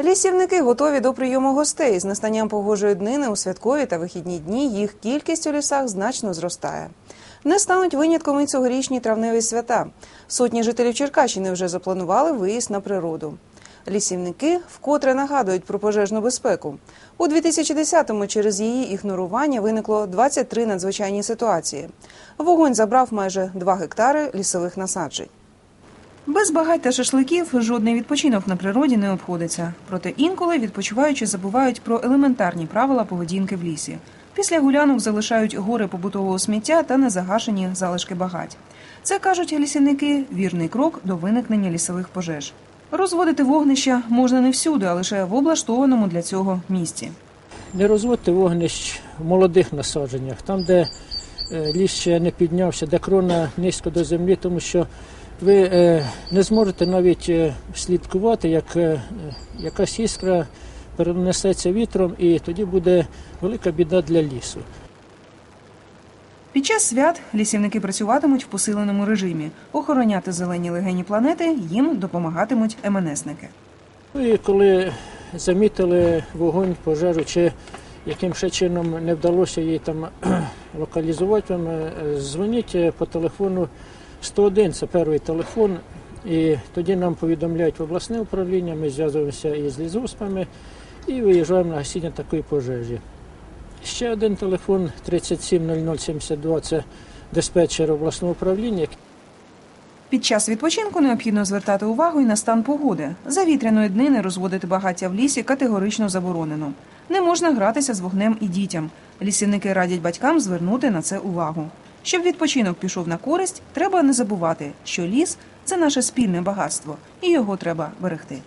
Лісівники готові до прийому гостей. З настанням погожої днини у святкові та вихідні дні їх кількість у лісах значно зростає. Не стануть винятком і цьогорічні травневі свята. Сотні жителів Черкащини вже запланували виїзд на природу. Лісівники вкотре нагадують про пожежну безпеку. У 2010-му через її ігнорування виникло 23 надзвичайні ситуації. Вогонь забрав майже 2 гектари лісових насаджень. Без багать та шашликів жодний відпочинок на природі не обходиться. Проте інколи відпочиваючи забувають про елементарні правила поведінки в лісі. Після гулянок залишають гори побутового сміття та незагашені залишки багать. Це кажуть лісівники вірний крок до виникнення лісових пожеж. Розводити вогнища можна не всюди, а лише в облаштованому для цього місці. Не розводьте вогнищ в молодих насадженнях, там, де е, ліс ще не піднявся, де крона низько до землі, тому що ви е, не зможете навіть е, слідкувати, як е, якась іскра перенесеться вітром, і тоді буде велика біда для лісу. Під час свят лісівники працюватимуть в посиленому режимі. Охороняти зелені легені планети їм допомагатимуть МНСники. Ну і коли замітили вогонь, пожежу, чи яким ще чином не вдалося її там локалізувати вам, дзвоніть по телефону 101, це перший телефон, і тоді нам повідомляють в обласне управління, ми зв'язуємося із лісгоспами і виїжджаємо на гасіння такої пожежі. Ще один телефон 370072 це диспетчер обласного управління, Під час відпочинку необхідно звертати увагу і на стан погоди. За вітряної днини розводити багаття в лісі категорично заборонено. Не можна гратися з вогнем і дітям. Лісівники радять батькам звернути на це увагу. Щоб відпочинок пішов на користь, треба не забувати, що ліс це наше спільне багатство, і його треба берегти.